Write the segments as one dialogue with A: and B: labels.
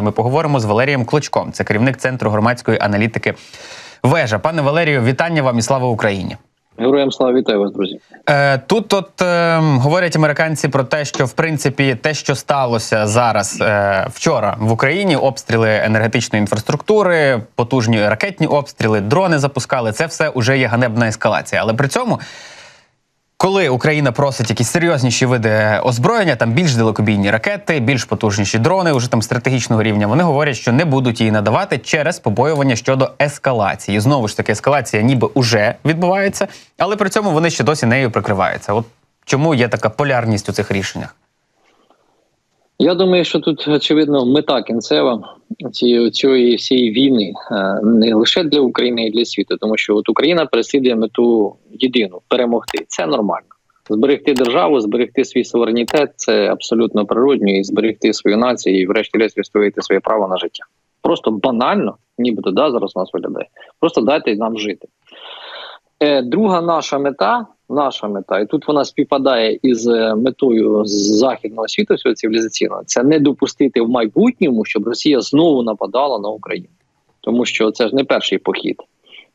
A: Ми поговоримо з Валерієм Клочком. Це керівник центру громадської аналітики. Вежа, пане Валерію, вітання вам і слава Україні.
B: Героям слава вітаю вас, друзі.
A: Е, тут от е, говорять американці про те, що в принципі те, що сталося зараз е, вчора в Україні, обстріли енергетичної інфраструктури, потужні ракетні обстріли, дрони запускали. Це все вже є ганебна ескалація. Але при цьому, коли Україна просить якісь серйозніші види озброєння, там більш далекобійні ракети, більш потужніші дрони, уже там стратегічного рівня, вони говорять, що не будуть її надавати через побоювання щодо ескалації. Знову ж таки, ескалація ніби уже відбувається, але при цьому вони ще досі нею прикриваються. От чому є така полярність у цих рішеннях?
B: Я думаю, що тут очевидно мета кінцева цієї всієї війни е, не лише для України, й для світу, тому що от Україна переслідує мету єдину перемогти. Це нормально. Зберегти державу, зберегти свій суверенітет це абсолютно природньо, і зберегти свою націю, і врешті-решт відстояти своє право на життя. Просто банально, нібито да зараз у нас виглядає. Просто дайте нам жити. Е, Друга наша мета, наша мета, і тут вона співпадає із е, метою західного світу цивілізаційного, це не допустити в майбутньому, щоб Росія знову нападала на Україну, тому що це ж не перший похід.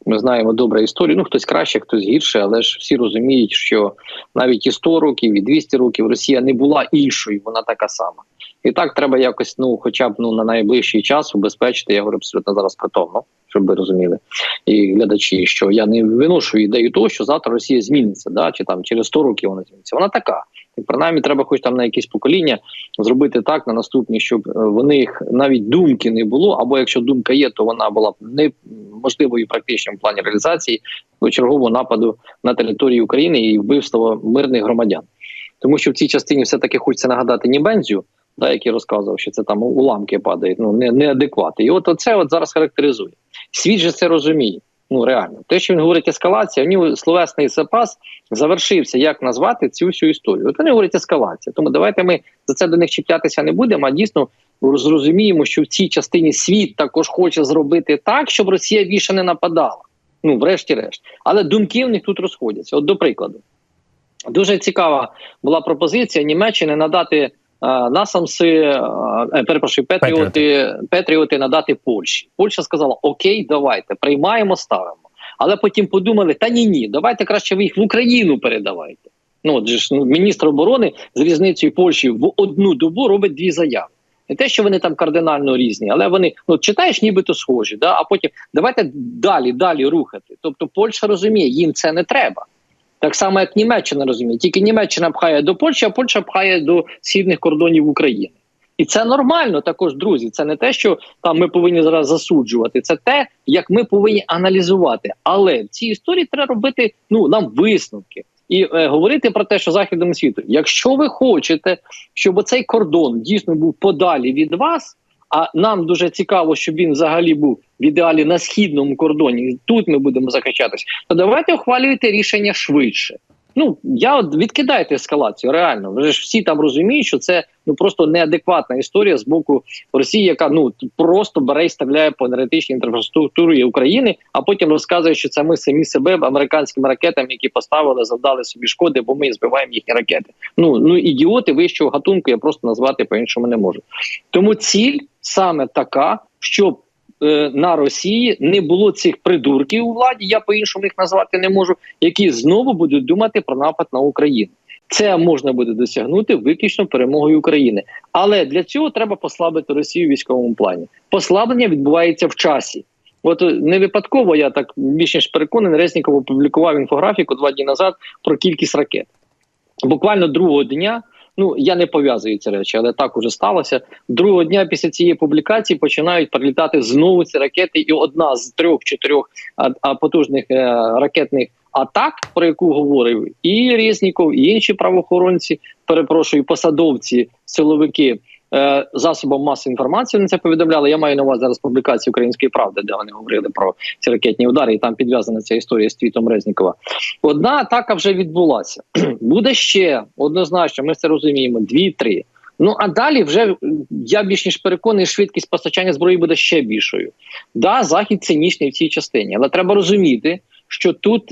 B: Ми знаємо добре історію. Ну хтось краще, хтось гірше, але ж всі розуміють, що навіть і 100 років, і 200 років Росія не була іншою, вона така сама. І так треба якось, ну, хоча б ну на найближчий час убезпечити. Я говорю абсолютно зараз притомно, щоб ви розуміли, і глядачі, що я не виношу ідею того, що завтра Росія зміниться, да чи там через 100 років вона зміниться. Вона така. І принаймні треба, хоч там на якісь покоління, зробити так на наступні, щоб е, в них навіть думки не було. Або якщо думка є, то вона була б неможливою практично в плані реалізації чергового нападу на територію України і вбивства мирних громадян. Тому що в цій частині все таки хочеться нагадати Нібензю, да, який розказував, що це там уламки падають, ну не неадеквати. І от це от зараз характеризує. Світ же це розуміє. Ну реально, те, що він говорить ескалація, у нього словесний запас завершився, як назвати цю всю історію. От вони говорять ескалація. Тому давайте ми за це до них чіплятися не будемо. А дійсно зрозуміємо, що в цій частині світ також хоче зробити так, щоб Росія більше не нападала. Ну, врешті-решт, але думки в них тут розходяться. От до прикладу, дуже цікава була пропозиція Німеччини надати. Насамси, перепрошую, Петріоти, Петріоти надати Польщі. Польща сказала: Окей, давайте приймаємо, ставимо. Але потім подумали: та ні, ні, давайте краще ви їх в Україну передавайте. Ну от ж ну, міністр оборони з різницею Польщі в одну добу робить дві заяви. Не те, що вони там кардинально різні, але вони ну читаєш, нібито схожі. Да? А потім давайте далі, далі рухати. Тобто Польща розуміє, їм це не треба. Так само, як Німеччина розуміє, тільки Німеччина пхає до Польщі, а Польща пхає до східних кордонів України. І це нормально також, друзі. Це не те, що там ми повинні зараз засуджувати. Це те, як ми повинні аналізувати. Але в цій історії треба робити ну нам висновки і е, говорити про те, що західному світу, якщо ви хочете, щоб оцей кордон дійсно був подалі від вас. А нам дуже цікаво, щоб він взагалі був в ідеалі на східному кордоні. Тут ми будемо захищатись. То давайте ухвалюйте рішення швидше. Ну я відкидайте ескалацію. Реально, ви ж всі там розуміють, що це ну просто неадекватна історія з боку Росії, яка ну просто бере і стріляє по енергетичній інфраструктурі України, а потім розказує, що це ми самі себе американськими ракетами, які поставили, завдали собі шкоди, бо ми збиваємо їхні ракети. Ну ну ідіоти вищого гатунку я просто назвати по іншому не можу. Тому ціль саме така, щоб на Росії не було цих придурків у владі, я по іншому їх назвати не можу, які знову будуть думати про напад на Україну. Це можна буде досягнути виключно перемогою України, але для цього треба послабити Росію в військовому плані. Послаблення відбувається в часі. От не випадково я так більш ніж переконаний, Резніков опублікував інфографіку два дні назад про кількість ракет. Буквально другого дня. Ну я не пов'язую ці речі, але так уже сталося. Другого дня після цієї публікації починають прилітати знову ці ракети, і одна з трьох-чотирьох потужних е, ракетних атак, про яку говорив і Резніков, і інші правоохоронці, перепрошую, посадовці, силовики. Е, засобам масової інформації вони це повідомляли. Я маю на увазі зараз публікації Української правди, де вони говорили про ці ракетні удари, і там підв'язана ця історія з твітом Резнікова. Одна атака вже відбулася. Буде ще однозначно. Ми це розуміємо. Дві-три. Ну а далі вже я більш ніж переконаний, швидкість постачання зброї буде ще більшою. Да, захід цинічний в цій частині, але треба розуміти. Що тут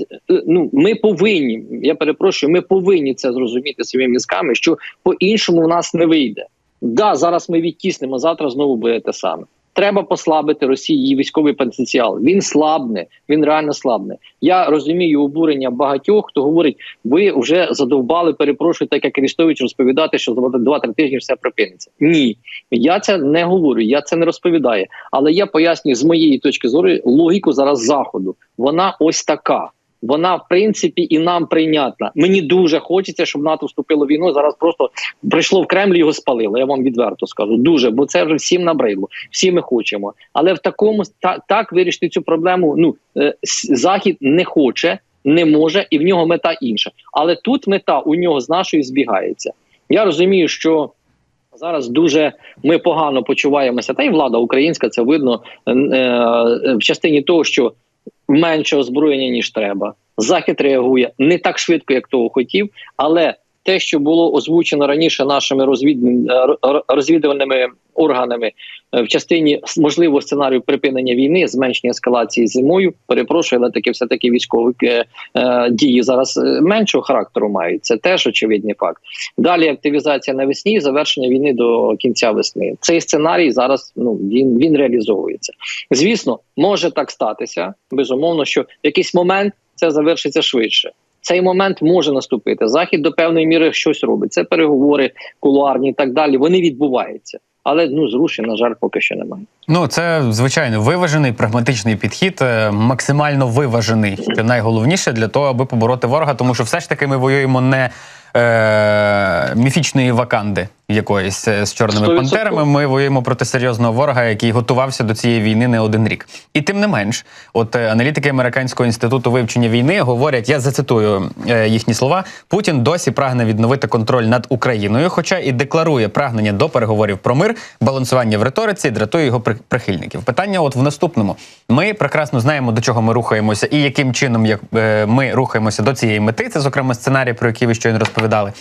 B: ну ми повинні, я перепрошую, ми повинні це зрозуміти своїми мізками, що по іншому в нас не вийде. Да, зараз ми відтіснемо, завтра знову буде те саме. Треба послабити Росії її військовий потенціал. Він слабне, він реально слабне. Я розумію обурення багатьох, хто говорить, ви вже задовбали, перепрошую, так як Арістович розповідати, що за 2-3 тижні все припиниться. Ні, я це не говорю, я це не розповідаю. Але я пояснюю з моєї точки зору логіку зараз заходу. Вона ось така. Вона, в принципі, і нам прийнятна. Мені дуже хочеться, щоб НАТО вступило в війну. Зараз просто прийшло в Кремль, його спалило. Я вам відверто скажу. Дуже, бо це вже всім набридло. Всі ми хочемо. Але в такому та, так вирішити цю проблему. Ну е, захід не хоче, не може, і в нього мета інша. Але тут мета у нього з нашою збігається. Я розумію, що. Зараз дуже ми погано почуваємося, та й влада українська це видно е, е, в частині того, що менше озброєння ніж треба. Захід реагує не так швидко, як того хотів, але те, що було озвучено раніше нашими е, розвідувальними органами е, в частині можливого сценарію припинення війни, зменшення ескалації зимою. Перепрошую, але таки все таки військові е, дії зараз меншого характеру мають. Це теж очевидний факт. Далі активізація навесні, завершення війни до кінця весни. Цей сценарій зараз ну він, він реалізовується. Звісно, може так статися. Безумовно, що в якийсь момент це завершиться швидше. Цей момент може наступити. Захід до певної міри щось робить. Це переговори кулуарні і так далі. Вони відбуваються. Але ну зрушень, на жаль, поки що немає.
A: Ну, це звичайно виважений прагматичний підхід, е, максимально виважений, що найголовніше для того, аби побороти ворога, тому що все ж таки ми воюємо не е, міфічної ваканди якоїсь е, з чорними
B: 100%.
A: пантерами. Ми воюємо проти серйозного ворога, який готувався до цієї війни не один рік. І тим не менш, от е, аналітики американського інституту вивчення війни говорять: я зацитую е, їхні слова: Путін досі прагне відновити контроль над Україною, хоча і декларує прагнення до переговорів про мир, балансування в риториці дратує його прихильників. Питання, от в наступному: ми прекрасно знаємо, до чого ми рухаємося, і яким чином як е, ми рухаємося до цієї мети. Це зокрема сценарій, про який ви щойно розповідали.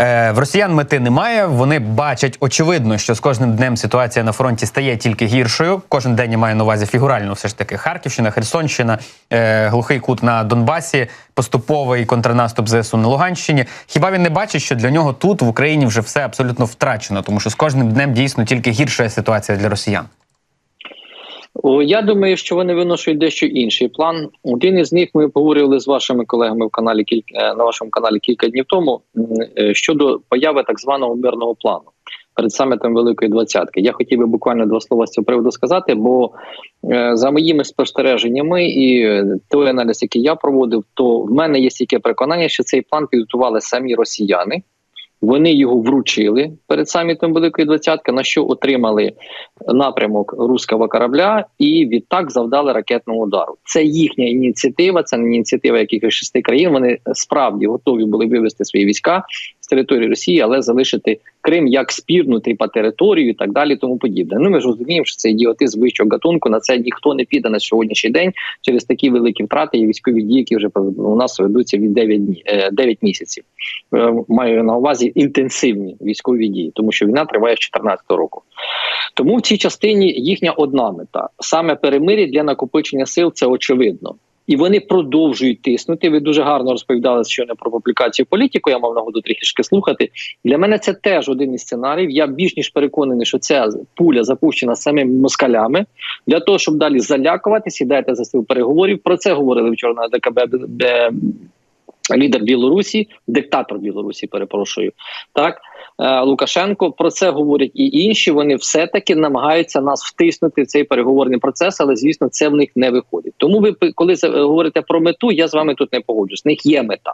A: Е, В росіян мети немає. Вони бачать очевидно, що з кожним днем ситуація на фронті стає тільки гіршою. Кожен день я маю на увазі фігурально, все ж таки Харківщина, Херсонщина, е, глухий кут на Донбасі, поступовий контрнаступ ЗСУ на Луганщині. Хіба він не бачить, що для нього тут в Україні вже все абсолютно втрачено, тому що з кожним днем дійсно тільки гірша ситуація для росіян.
B: Я думаю, що вони виношують дещо інший план. Один із них ми поговорили з вашими колегами в каналі кілька е, на вашому каналі кілька днів тому е, щодо появи так званого мирного плану перед самітом Великої Двадцятки. Я хотів би буквально два слова з цього приводу сказати, бо е, за моїми спостереженнями і той аналіз, який я проводив, то в мене є стільки переконання, що цей план підготували самі росіяни. Вони його вручили перед самітом Великої Двадцятки, на що отримали напрямок руського корабля і відтак завдали ракетного удару. Це їхня ініціатива, це не ініціатива якихось шести країн. Вони справді готові були вивести свої війська території Росії, але залишити Крим як спірну типа територію і так далі. Тому подібне. Ну ми ж розуміємо, що це ідіотизм вищого гатунку. На це ніхто не піде на сьогоднішній день через такі великі втрати і військові дії, які вже у нас ведуться від 9 днів 9 місяців. Е, Маю на увазі інтенсивні військові дії, тому що війна триває з 2014 року. Тому в цій частині їхня одна мета саме перемир'я для накопичення сил. Це очевидно. І вони продовжують тиснути. Ви дуже гарно розповідали щойно про публікацію політику. Я мав нагоду трішки слухати. Для мене це теж один із сценаріїв. Я більш ніж переконаний, що ця пуля запущена самими москалями для того, щоб далі залякувати, сідайте за стіл переговорів. Про це говорили вчора на ДКБ лідер Білорусі, диктатор Білорусі. Перепрошую, так Лукашенко про це говорять і інші. Вони все таки намагаються нас втиснути в цей переговорний процес, але звісно, це в них не виходить. Тому ви коли говорите про мету, я з вами тут не погоджусь. В них є мета.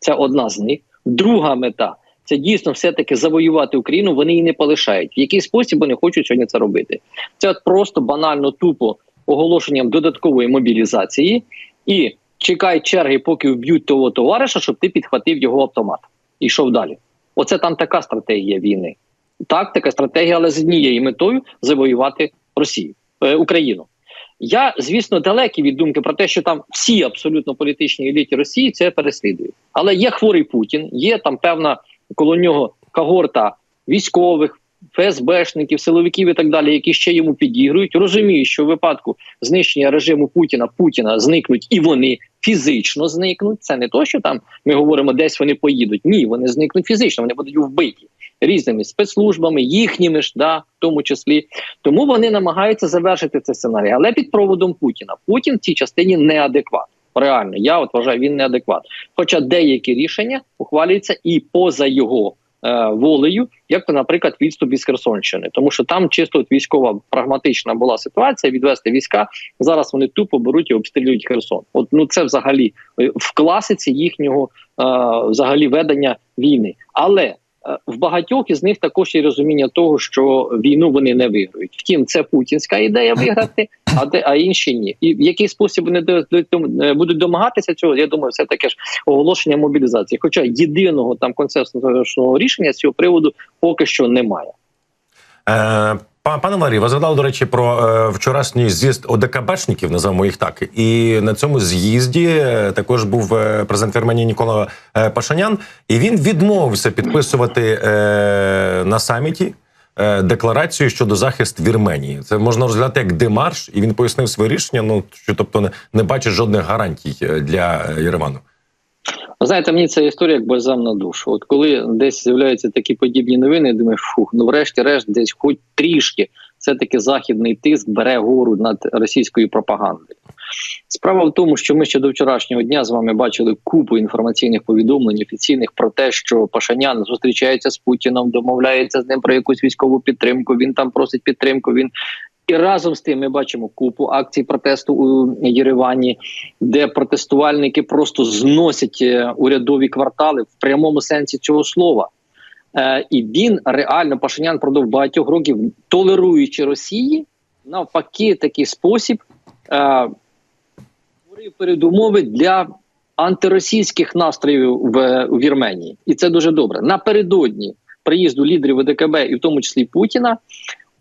B: Це одна з них. Друга мета це дійсно все таки завоювати Україну. Вони її не полишають. В який спосіб вони хочуть сьогодні це робити? Це от просто банально тупо оголошенням додаткової мобілізації і чекай черги, поки вб'ють того товариша, щоб ти підхватив його автомат і йшов далі. Оце там така стратегія війни. Так, така стратегія, але з однією метою завоювати Росію е, Україну. Я, звісно, далекий від думки про те, що там всі абсолютно політичні еліті Росії це переслідують. Але є хворий Путін, є там певна коло нього когорта військових, ФСБшників, силовиків і так далі, які ще йому підігрують. Розуміють, що в випадку знищення режиму Путіна Путіна зникнуть і вони фізично зникнуть. Це не то, що там ми говоримо, десь вони поїдуть. Ні, вони зникнуть фізично, вони будуть вбиті різними спецслужбами, їхніми ж, да, в тому числі. Тому вони намагаються завершити цей сценарій, але під проводом Путіна. Путін в цій частині неадекват. Реально, я от вважаю, він неадекват. Хоча деякі рішення ухвалюються і поза його волею, як то, наприклад, відступ із Херсонщини, тому що там чисто військова прагматична була ситуація відвести війська. Зараз вони тупо беруть і обстрілюють Херсон. От ну це взагалі е, в класиці їхнього е, взагалі ведення війни, але е, в багатьох із них також є розуміння того, що війну вони не виграють. Втім, це путінська ідея виграти, а де а інші ні. І в який спосіб вони до, до, до- е, будуть домагатися цього? Я думаю, все таке ж оголошення мобілізації. Хоча єдиного там консенсусного рішення з цього приводу поки що немає.
C: Па- Пане Валерій, ви згадали, до речі, про е, вчорашній з'їзд ОДКБшників, називаємо їх так. І на цьому з'їзді е, також був е, президент Вірменії Нікола е, Пашинян, і він відмовився підписувати е, на саміті е, декларацію щодо захисту Вірменії. Це можна розглядати як демарш, і він пояснив своє рішення. Ну що тобто не, не бачить жодних гарантій для Єревану.
B: Знаєте, мені ця історія як бальзам на душу. От коли десь з'являються такі подібні новини, я думаю, фух, ну врешті-решт, десь хоч трішки все-таки західний тиск бере гору над російською пропагандою. Справа в тому, що ми ще до вчорашнього дня з вами бачили купу інформаційних повідомлень офіційних про те, що Пашанян зустрічається з Путіном, домовляється з ним про якусь військову підтримку. Він там просить підтримку. Він і разом з тим ми бачимо купу акцій протесту у Єревані, де протестувальники просто зносять е, урядові квартали в прямому сенсі цього слова. Е, і він реально Пашинян впродовж багатьох років, толеруючи Росії, навпаки, такий спосіб е, створив передумови для антиросійських настроїв в, у Вірменії, і це дуже добре. Напередодні приїзду лідерів ВДКБ, і в тому числі Путіна.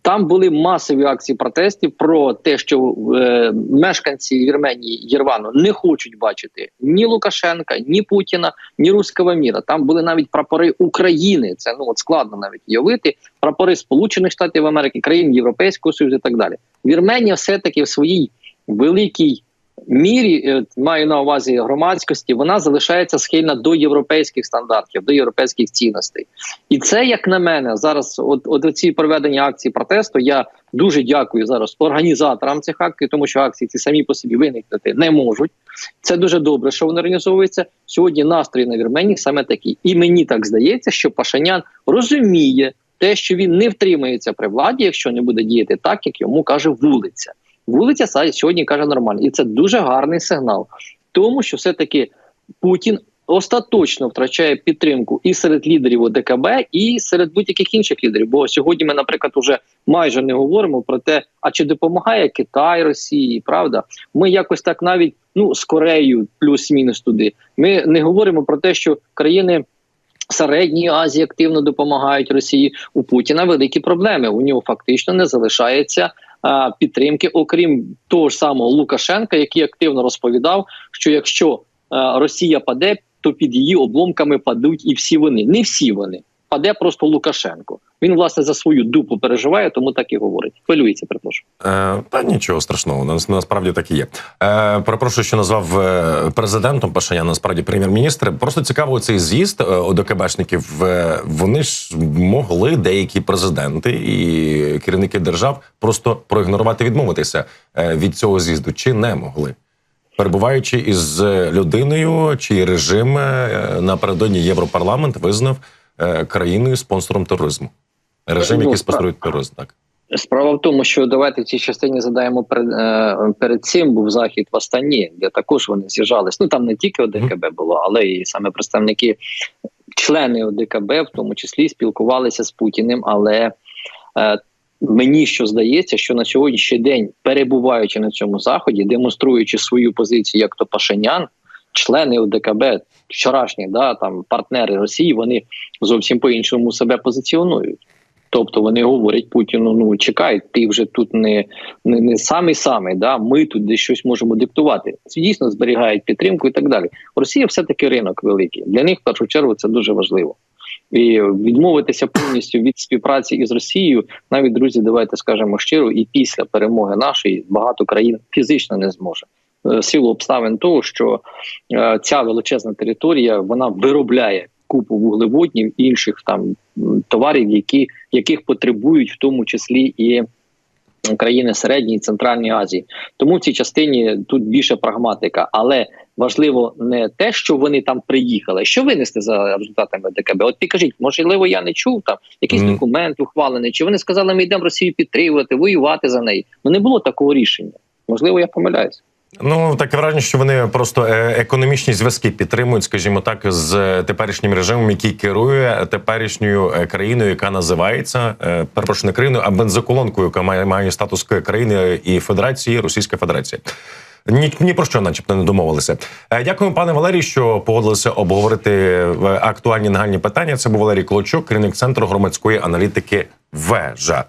B: Там були масові акції протестів про те, що е, мешканці Вірменії Єрвану не хочуть бачити ні Лукашенка, ні Путіна, ні руського міра. Там були навіть прапори України. Це ну от складно навіть уявити. Прапори Сполучених Штатів Америки, країн Європейського Союзу і так далі. Вірменія все таки в своїй великій мірі е, маю на увазі громадськості, вона залишається схильна до європейських стандартів, до європейських цінностей. І це, як на мене, зараз, от, от ці проведення акцій протесту, я дуже дякую зараз організаторам цих акцій, тому що акції ці самі по собі виникнути не можуть. Це дуже добре, що вони організовуються. Сьогодні настрій на Вірменії саме такий. І мені так здається, що Пашанян розуміє те, що він не втримається при владі, якщо не буде діяти так, як йому каже вулиця. Вулиця са- сьогодні каже нормально, і це дуже гарний сигнал, тому що все-таки Путін остаточно втрачає підтримку і серед лідерів ОДКБ, і серед будь-яких інших лідерів. Бо сьогодні ми, наприклад, уже майже не говоримо про те, а чи допомагає Китай Росії, правда? Ми якось так навіть ну з Кореєю плюс-мінус туди. Ми не говоримо про те, що країни. Середньої Азії активно допомагають Росії у Путіна великі проблеми. У нього фактично не залишається підтримки, окрім того ж самого Лукашенка, який активно розповідав, що якщо Росія паде, то під її обломками падуть і всі вони. Не всі вони паде просто Лукашенко. Він власне за свою дупу переживає, тому так і говорить. Хвилюється, перепрошую.
C: Е, та нічого страшного, нас насправді так і є. Е, перепрошую, що назвав е, президентом Пашинян, насправді прем'єр-міністр. Просто цікаво цей з'їзд е, ОДКБшників. Е, вони ж могли деякі президенти і керівники держав просто проігнорувати, відмовитися е, від цього з'їзду, чи не могли. Перебуваючи із людиною, чий режим е, напередодні Європарламент визнав е, країною спонсором тероризму. Режим,
B: Ну,
C: який
B: так.
C: спонсорує тероризм, так.
B: Справа в тому, що давайте в цій частині задаємо перед, е, перед цим був захід в Астані, де також вони з'їжджались. Ну там не тільки ОДКБ було, але і саме представники, члени ОДКБ, в тому числі спілкувалися з Путіним. Але е, мені що здається, що на сьогоднішній день, перебуваючи на цьому заході, демонструючи свою позицію як то Пашинян, члени ОДКБ, вчорашні да, там партнери Росії, вони зовсім по-іншому себе позиціонують. Тобто вони говорять Путіну: ну чекай, ти вже тут не, не, не самий самий, да ми тут десь щось можемо диктувати. Дійсно зберігають підтримку і так далі. Росія все таки ринок великий. Для них в першу чергу це дуже важливо. І відмовитися повністю від співпраці із Росією, навіть друзі, давайте скажемо щиро, і після перемоги нашої багато країн фізично не зможе. Е, силу обставин того, що е, ця величезна територія вона виробляє купу вуглеводнів і інших там товарів, які яких потребують в тому числі і країни Середньої і Центральної Азії. Тому в цій частині тут більше прагматика, але важливо не те, що вони там приїхали, що винести за результатами ДКБ. От підкажіть, можливо, я не чув там якийсь
C: Мгм.
B: документ ухвалений, чи вони сказали, ми йдемо Росію підтримувати, воювати за неї. Ну не було такого рішення. Можливо, я помиляюсь.
C: Ну таке враження, що вони просто е, економічні зв'язки підтримують, скажімо так, з е, теперішнім режимом, який керує теперішньою е, країною, яка називається перепрошую, не країною, а бензоколонкою, яка має, має статус країни і Федерації, Російська Федерація. Ні, ні про що, начебто, не домовилися. Дякую, пане Валерій, що погодилися обговорити актуальні нагальні питання. Це був Валерій Клочок, керівник центру громадської аналітики Вежа.